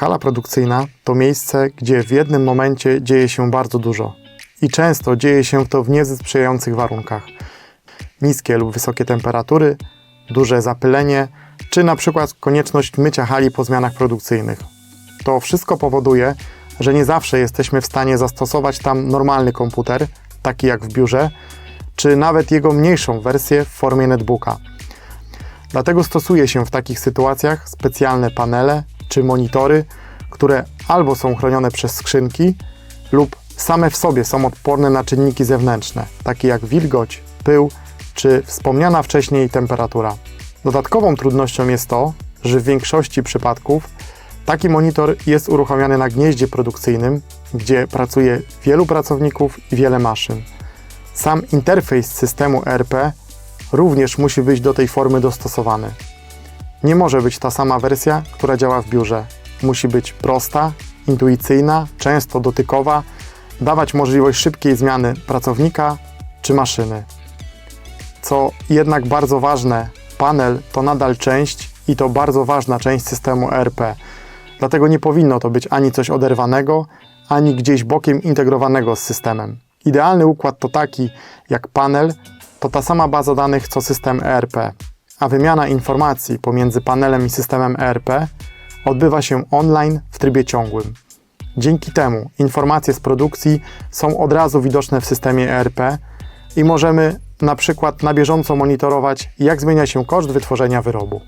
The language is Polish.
Hala produkcyjna to miejsce, gdzie w jednym momencie dzieje się bardzo dużo. I często dzieje się to w niesprzyjających warunkach. Niskie lub wysokie temperatury, duże zapylenie, czy na przykład konieczność mycia hali po zmianach produkcyjnych. To wszystko powoduje, że nie zawsze jesteśmy w stanie zastosować tam normalny komputer, taki jak w biurze, czy nawet jego mniejszą wersję w formie netbooka. Dlatego stosuje się w takich sytuacjach specjalne panele czy monitory, które albo są chronione przez skrzynki, lub same w sobie są odporne na czynniki zewnętrzne, takie jak wilgoć, pył czy wspomniana wcześniej temperatura. Dodatkową trudnością jest to, że w większości przypadków taki monitor jest uruchamiany na gnieździe produkcyjnym, gdzie pracuje wielu pracowników i wiele maszyn. Sam interfejs systemu ERP również musi być do tej formy dostosowany. Nie może być ta sama wersja, która działa w biurze. Musi być prosta, intuicyjna, często dotykowa, dawać możliwość szybkiej zmiany pracownika czy maszyny. Co jednak bardzo ważne, panel to nadal część i to bardzo ważna część systemu ERP. Dlatego nie powinno to być ani coś oderwanego, ani gdzieś bokiem integrowanego z systemem. Idealny układ to taki, jak panel to ta sama baza danych co system ERP, a wymiana informacji pomiędzy panelem i systemem ERP odbywa się online w trybie ciągłym. Dzięki temu informacje z produkcji są od razu widoczne w systemie ERP i możemy na przykład na bieżąco monitorować, jak zmienia się koszt wytworzenia wyrobu.